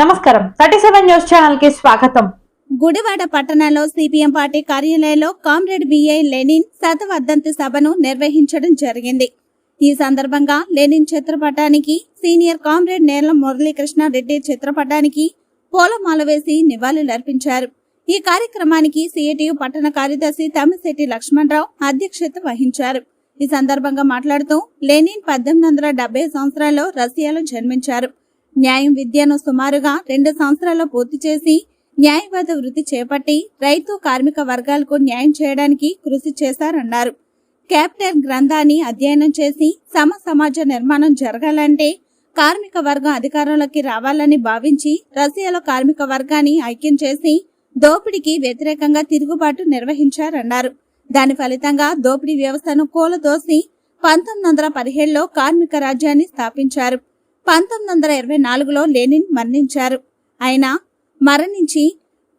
నమస్కారం. Thirty seven news ఛానల్కి స్వాగతం. గుడివాడ పట్టణంలో సిపిఎం పార్టీ కార్యాలయంలో కామ్రేడ్ బిఐ లెనిన్ శతవర్ధంతి సభను నిర్వహించడం జరిగింది. ఈ సందర్భంగా లెనిన్ చిత్రపటానికి సీనియర్ కామ్రేడ్ నేల మురళీకృష్ణ రెడ్డి చిత్రపటానికి పూలమాల వేసి నివాళులర్పించారు. ఈ కార్యక్రమానికి సిఐటియు పట్టణ కార్యదర్శి తమ్మిశెట్టి లక్ష్మణరావు అధ్యక్షత వహించారు. ఈ సందర్భంగా మాట్లాడుతూ లెనిన్ పద్దెనిమిది వందల డెబ్బై సంవత్సరాల్లో రష్యాలో జన్మించారు. న్యాయం విద్యను సుమారుగా రెండు సంవత్సరాల్లో పూర్తి చేసి న్యాయవాద వృత్తి చేపట్టి రైతు కార్మిక వర్గాలకు న్యాయం చేయడానికి కృషి చేశారన్నారు. క్యాపిటల్ గ్రంథాన్ని అధ్యయనం చేసి సమ సమాజ నిర్మాణం జరగాలంటే కార్మిక వర్గం అధికారంలోకి రావాలని భావించి రష్యాలో కార్మిక వర్గాన్ని ఐక్యం చేసి దోపిడీకి వ్యతిరేకంగా తిరుగుబాటు నిర్వహించారన్నారు. దాని ఫలితంగా దోపిడీ వ్యవస్థను కూలదోసి పంతొమ్మిది వందల పదిహేడులో కార్మిక రాజ్యాన్ని స్థాపించారు. పంతొమ్మిది వందల ఇరవై నాలుగులో లెనిన్ మరణించారు. ఆయన మరణించి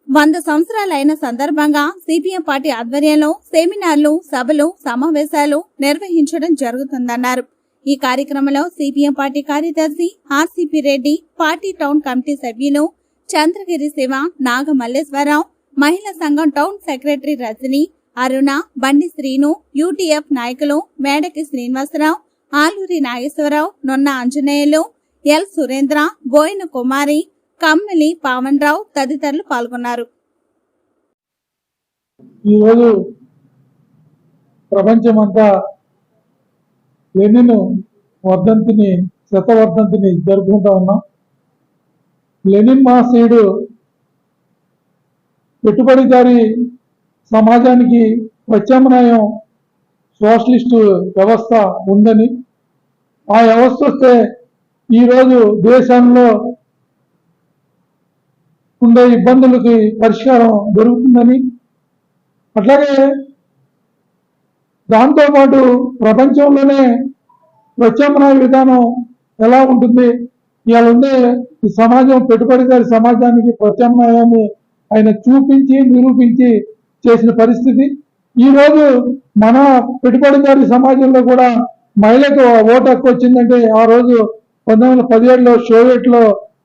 వంద సంవత్సరాలైన సందర్భంగా సిపిఎం పార్టీ ఆధ్వర్యంలో సెమినార్లు సభలు సమావేశాలు నిర్వహించడం జరుగుతుందన్నారు. ఈ కార్యక్రమంలో సిపిఎం పార్టీ కార్యదర్శి RCP Reddy party town committee సభ్యులు చంద్రగిరి శివ నాగ మల్లేశ్వరరావు మహిళా సంఘం టౌన్ సెక్రటరీ రజని అరుణ బండి శ్రీను యూటీఎఫ్ నాయకులు మేడకి శ్రీనివాసరావు ఆలూరి నాగేశ్వరరావు నొన్న ఆంజనేయులు ఎల్ సురేంద్ర బోయిన కుమారి కమ్మిలి పావన్ రావు తదితరులు పాల్గొన్నారు. ఈరోజు ప్రపంచమంతా లెనిన్ వర్ధంతిని శతవర్ధంతిని జరుపుకుంటా ఉన్నాం. లెనిన్ మహాశయుడు పెట్టుబడిదారి సమాజానికి ప్రత్యామ్నాయం సోషలిస్టు వ్యవస్థ ఉందని. ఆ వ్యవస్థ వస్తే ఈరోజు దేశంలో ఉండే ఇబ్బందులకి పరిష్కారం దొరుకుతుందని. అట్లాగే దాంతోపాటు ప్రపంచంలోనే ప్రత్యామ్నాయ విధానం ఎలా ఉంటుంది? ఇవాళ ఉండే ఈ సమాజం పెట్టుబడిదారి సమాజానికి ప్రత్యామ్నాయాన్ని ఆయన చూపించి నిరూపించి చేసిన పరిస్థితి. ఈ రోజు మన పెట్టుబడిదారు సమాజంలో కూడా మహిళకు ఓటు హక్కు వచ్చిందంటే ఆ రోజు పంతొమ్మిది వందల పదిహేడులో సోవియట్లో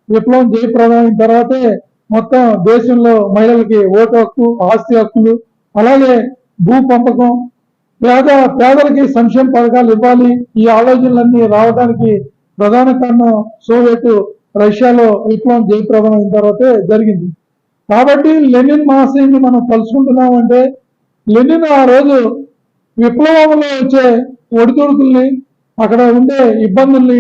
విప్లవం జయప్రదం అయిన తర్వాతే మొత్తం దేశంలో మహిళలకి ఓటు హక్కు ఆస్తి హక్కులు అలాగే భూ పంపకం పేద పేదలకి సంక్షేమ పథకాలు ఇవ్వాలి ఈ ఆలోచనలన్నీ రావడానికి ప్రధాన కారణం సోవియట్ రష్యాలో విప్లవం జయప్రదం అయిన తర్వాతే జరిగింది. కాబట్టి లెనిన్ మహాశయుని మనం తలుచుకుంటున్నాం అంటే లెనిన్ ఆ రోజు విప్లవంలో వచ్చే ఒడిదుడుకుల్ని అక్కడ ఉండే ఇబ్బందుల్ని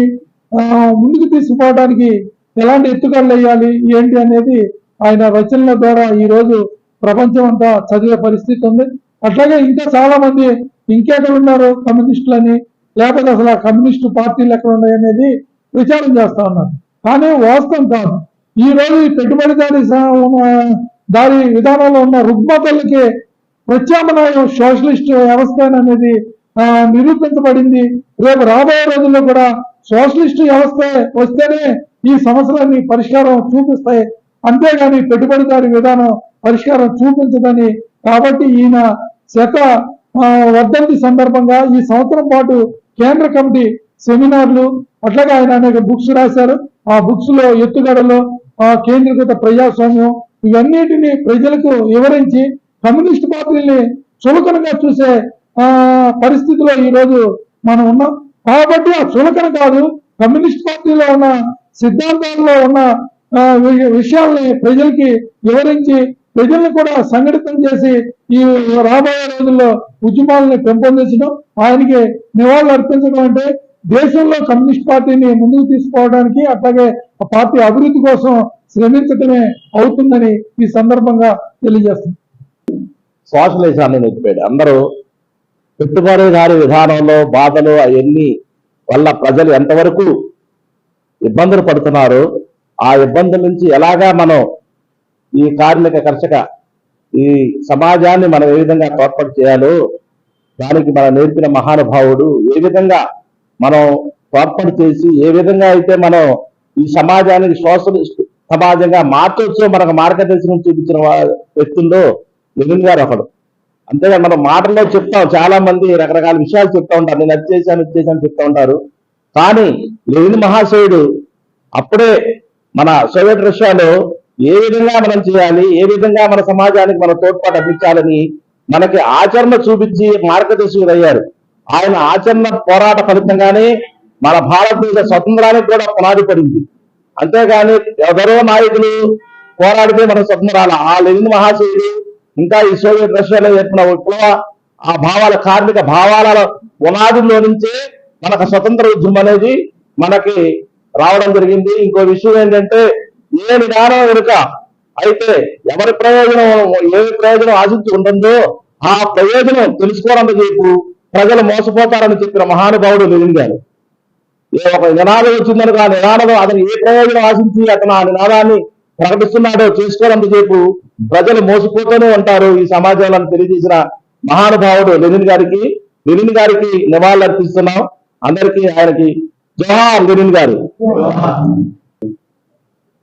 ముందుకు తీసుకుపోవడానికి ఎలాంటి ఎత్తుగడలు వేయాలి ఏంటి అనేది ఆయన రచనల ద్వారా ఈ రోజు ప్రపంచం అంతా చదివే పరిస్థితి ఉంది. అట్లాగే ఇంకా చాలా మంది ఇంకెక్కడ ఉన్నారు కమ్యూనిస్టులని లేకపోతే అసలు ఆ కమ్యూనిస్టు పార్టీలు ఎక్కడ ఉన్నాయి అనేది విచారం చేస్తా ఉన్నారు. కానీ వాస్తవం కాదు. ఈ రోజు ఈ పెట్టుబడిదారి సా- దారి విధానంలో ఉన్న రుగ్మతలకి ప్రత్యామ్నాయం సోషలిస్ట్ వ్యవస్థ అనేది నిరూపించబడింది. రేపు రాబోయే రోజుల్లో కూడా సోషలిస్ట్ వ్యవస్థ వస్తేనే ఈ సమస్యలన్నీ పరిష్కారం చూపిస్తాయి. అంతేగాని పెట్టుబడిదారి విధానం పరిష్కారం చూపించదని కాబట్టి ఈయన శత వర్ధంతి సందర్భంగా ఈ సంవత్సరం పాటు కేంద్ర కమిటీ సెమినార్లు అట్లాగే ఆయన అనేక బుక్స్ రాశారు. ఆ బుక్స్లో ఎత్తుగడలు ఆ కేంద్రీకృత ప్రజాస్వామ్యం ఇవన్నిటిని ప్రజలకు వివరించి కమ్యూనిస్ట్ పార్టీని చులకనగా చూసే పరిస్థితిలో ఈ రోజు మనం ఉన్నాం. కాబట్టి ఆ చులకన కాదు కమ్యూనిస్ట్ పార్టీలో ఉన్న సిద్ధాంతాల్లో ఉన్న విషయాల్ని ప్రజలకి వివరించి ప్రజల్ని కూడా సంఘటితం చేసి ఈ రాబోయే రోజుల్లో ఉద్యమాలని పెంపొందించడం ఆయనకి నివాళులు అర్పించడం అంటే దేశంలో కమ్యూనిస్ట్ పార్టీని ముందుకు తీసుకోవడానికి అట్లాగే ఆ పార్టీ అభివృద్ధి కోసం శ్రమించటమే అవుతుందని ఈ సందర్భంగా తెలియజేస్తుంది సోషలిజాన్ని నెప్పాడు అందరూ పెట్టుబడిదారి విధానంలో బాధలు అవన్నీ వల్ల ప్రజలు ఎంతవరకు ఇబ్బందులు పడుతున్నారు ఆ ఇబ్బందుల నుంచి ఎలాగా మనం ఈ కార్మిక కర్షక ఈ సమాజాన్ని మనం ఏ విధంగా తోడ్పాటు చేయాలో దానికి మనం నేర్పిన మహానుభావుడు ఏ విధంగా మనం తోడ్పాటు చేసి ఏ విధంగా అయితే మనం ఈ సమాజానికి సోషలిస్ట్ సమాజంగా మార్చొచ్చో మనకు మార్గదర్శనం చూపించిన వ్యక్తుల్లో జగన్ గారు ఒకడు. అంతేగా మనం మాటల్లో చెప్తాం చాలా మంది రకరకాల విషయాలు చెప్తా ఉంటారు. నేను అది చేశాను ఇది చేశాను చెప్తా ఉంటారు. కానీ లెనిన్ మహాశయుడు అప్పుడే మన సోవియట్ రష్యాలో ఏ విధంగా మనం చేయాలి ఏ విధంగా మన సమాజానికి మన తోడ్పాటు అందించాలని మనకి ఆచరణ చూపించి మార్గదర్శకులు అయ్యారు. ఆయన ఆచరణ పోరాట ఫలితంగానే మన భారతదేశ స్వతంత్రానికి కూడా పునాది పడింది. అంతేగాని ఎవరో నాయకులు పోరాడితే మన స్వతంత్రాల ఆ లెనిన్ మహాశయుడు ఇంకా ఈ సోవియట్ రష్యాలో ఏర్పడిన విప్లవ ఆ భావాల కార్మిక భావాల పునాదుల్లో నుంచే మనకు స్వతంత్ర ఉద్యమం అనేది మనకి రావడం జరిగింది. ఇంకో విషయం ఏంటంటే ఏ విధానం వెనుక అయితే ఎవరి ప్రయోజనం ఏ ప్రయోజనం ఆశించి ఉంటుందో ఆ ప్రయోజనం తెలుసుకోవడం చెప్పు ప్రజలు మోసపోతారని చెప్పిన మహానుభావుడు నిలిందారు ఏ ఒక నినాదం వచ్చిందనుకో ఆ నినాదం అతను ఏ ప్రయోజనం ఆశించి అతను ఆ నినాదాన్ని ప్రకటిస్తున్నాడో చేసుకోవడంతసేపు ప్రజలు మోసపోతూనే ఉంటారు ఈ సమాజంలో తెలియజేసిన మహానుభావుడు లెనిన్ గారికి. లెనిన్ గారికి నివాళులు అర్పిస్తున్నాం. అందరికీ ఆయనకి జోహార్ లెనిన్ గారు.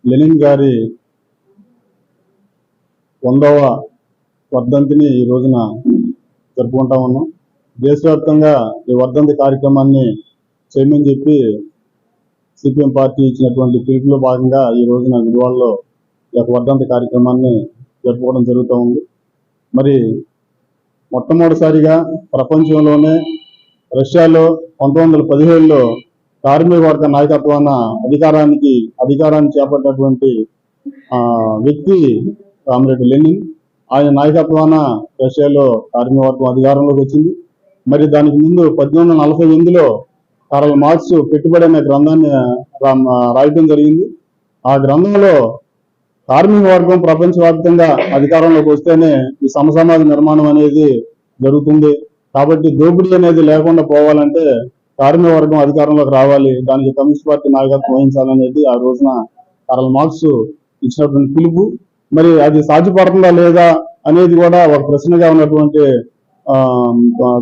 లెనిన్ గారి వందవ వర్ధంతిని ఈ రోజున జరుపుకుంటా ఉన్నాం. దేశవ్యాప్తంగా ఈ వర్ధంతి కార్యక్రమాన్ని చేయమని చెప్పి సిపిఎం పార్టీ ఇచ్చినటువంటి పిలుపులో భాగంగా ఈ రోజున గుడివాడలో ఈ యొక్క వర్ధంతి కార్యక్రమాన్ని జరుపుకోవడం జరుగుతూ ఉంది. మరి మొట్టమొదటిసారిగా ప్రపంచంలోనే రష్యాలో పంతొమ్మిది వందల పదిహేడులో కార్మిక వర్గ నాయకత్వాన అధికారానికి అధికారాన్ని చేపట్టినటువంటి వ్యక్తి కామ్రేడ్ లెనిన్. ఆయన నాయకత్వాన రష్యాలో కార్మిక వర్గం అధికారంలోకి వచ్చింది. మరి దానికి ముందు పద్దెనిమిది వందల నలభై ఎనిమిదిలో కారల్ మార్క్స్ పెట్టుబడి అనే గ్రంథాన్ని రాయటం జరిగింది. ఆ గ్రంథంలో కార్మిక వర్గం ప్రపంచవ్యాప్తంగా అధికారంలోకి వస్తేనే ఈ సమసమాజ నిర్మాణం అనేది జరుగుతుంది. కాబట్టి దోపిడీ అనేది లేకుండా పోవాలంటే కార్మిక వర్గం అధికారంలోకి రావాలి. దానికి కమ్యూనిస్ట్ పార్టీ నాయకత్వం వహించాలనేది ఆ రోజున కారల్ మార్క్స్ ఇచ్చినటువంటి పిలుపు. మరి అది సాధ్యపడుతుందా లేదా అనేది కూడా ఒక ప్రశ్నగా ఉన్నటువంటి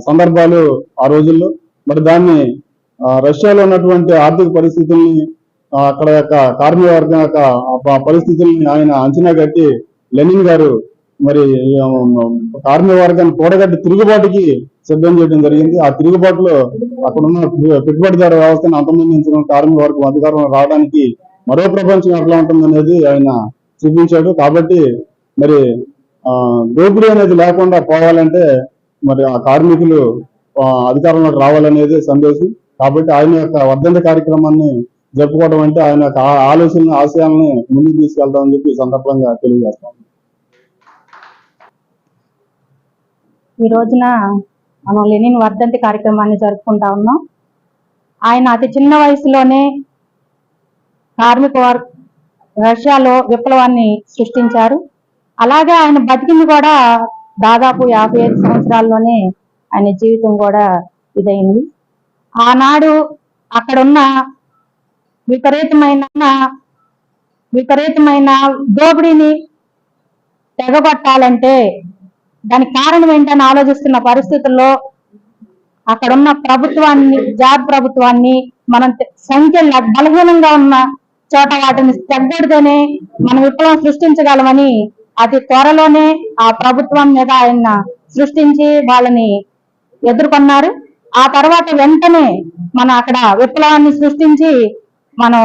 సందర్భాలు ఆ రోజుల్లో. మరి దాన్ని రష్యాలో ఉన్నటువంటి ఆర్థిక పరిస్థితుల్ని అక్కడ యొక్క కార్మిక వర్గం యొక్క పరిస్థితుల్ని ఆయన అంచనా కట్టి లెనిన్ గారు మరి కార్మిక వర్గాన్ని కూడగట్టి తిరుగుబాటుకి సిద్ధం చేయడం జరిగింది. ఆ తిరుగుబాటులో అక్కడ ఉన్న పెట్టుబడిదారు వ్యవస్థను అంతమొందించడం కార్మిక వర్గం అధికారంలో రావడానికి మరో ప్రపంచం ఎట్లా ఉంటుందనేది ఆయన చూపించాడు. కాబట్టి మరి దోపిడీ అనేది లేకుండా పోవాలంటే మరి ఆ కార్మికులు అధికారంలోకి రావాలనేది సందేశం. కాబట్టి ఆయన యొక్క వర్ధంత కార్యక్రమాన్ని జరుపుకోవడం అంటే ఆయన యొక్క ఆలోచనలు ఆశయాలను ముందుకు తీసుకెళ్తామని చెప్పి ఈ సందర్భంగా తెలియజేస్తాం. ఈ రోజున మనం లెనిన్ వర్ధంతి కార్యక్రమాన్ని జరుపుకుంటా ఉన్నాం. ఆయన అతి చిన్న వయసులోనే కార్మిక వర్ రష్యాలో విప్లవాన్ని సృష్టించారు. అలాగే ఆయన బతికింది కూడా దాదాపు యాభై ఐదు సంవత్సరాల్లోనే ఆయన జీవితం కూడా ఇదైంది. ఆనాడు అక్కడున్న విపరీతమైన విపరీతమైన దోపిడీని తెగబట్టాలంటే దానికి కారణం ఏంటని ఆలోచిస్తున్న పరిస్థితుల్లో అక్కడున్న ప్రభుత్వాన్ని జాబ్ ప్రభుత్వాన్ని మనం తె- సంఖ్యలు బలహీనంగా ఉన్న చోట వాటిని తగ్గడితేనే మనం విప్లవం సృష్టించగలమని అతి త్వరలోనే ఆ ప్రభుత్వం మీద ఆయన సృష్టించి వాళ్ళని ఎదుర్కొన్నారు. ఆ తర్వాత వెంటనే మన అక్కడ విప్లవాన్ని సృష్టించి మనం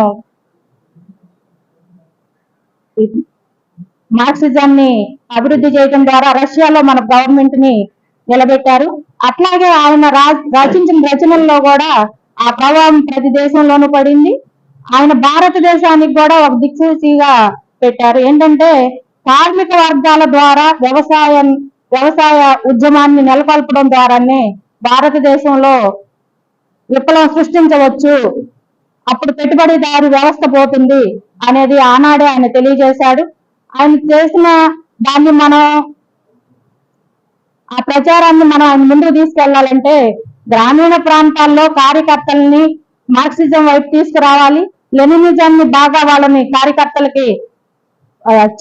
మార్క్సిజాన్ని అభివృద్ధి చేయడం ద్వారా రష్యాలో మన గవర్నమెంట్ని నిలబెట్టారు. అట్లాగే ఆయన రా- రచించిన రచనల్లో కూడా ఆ ప్రభావం ప్రతి దేశంలోనూ పడింది. ఆయన భారతదేశానికి కూడా ఒక దిక్సూచిగా పెట్టారు. ఏంటంటే కార్మిక వర్గాల ద్వారా వ్యవసాయం వ్యవసాయ ఉద్యమాన్ని నెలకొల్పడం ద్వారానే భారతదేశంలో విప్లవం సృష్టించవచ్చు అప్పుడు పెట్టుబడిదారు వ్యవస్థ పోతుంది అనేది ఆనాడే ఆయన తెలియజేశాడు. ఆయన చేసిన దాన్ని మనం ఆ ప్రచారాన్ని మనం ఆయన ముందుకు తీసుకెళ్ళాలంటే గ్రామీణ ప్రాంతాల్లో కార్యకర్తల్ని మార్క్సిజం వైపు తీసుకురావాలి లెనినిజాన్ని బాగా వాళ్ళని కార్యకర్తలకి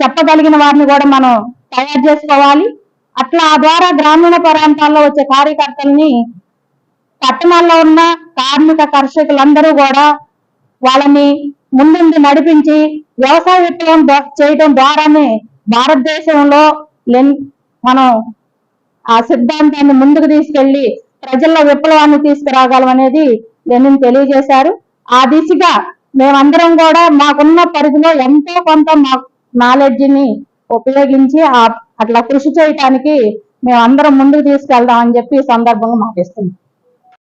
చెప్పగలిగిన వారిని కూడా మనం తయారు చేసుకోవాలి. అట్లా ఆ ద్వారా గ్రామీణ ప్రాంతాల్లో వచ్చే కార్యకర్తల్ని పట్టణాల్లో ఉన్న కార్మిక కర్షకులందరూ కూడా వాళ్ళని ముందుండి నడిపించి వ్యవసాయ విప్లవం చేయడం ద్వారానే భారతదేశంలో మనం ఆ సిద్ధాంతాన్ని ముందుకు తీసుకెళ్ళి ప్రజల్లో విప్లవాన్ని తీసుకురాగలం అనేది లెనిన్ తెలియజేశారు. ఆ దిశగా మేమందరం కూడా మాకున్న పరిధిలో ఎంతో కొంత మా నాలెడ్జిని ఉపయోగించి ఆ- అట్లా కృషి చేయటానికి మేమందరం ముందుకు తీసుకెళ్దాం అని చెప్పి ఈ సందర్భంగా ఇస్తుంది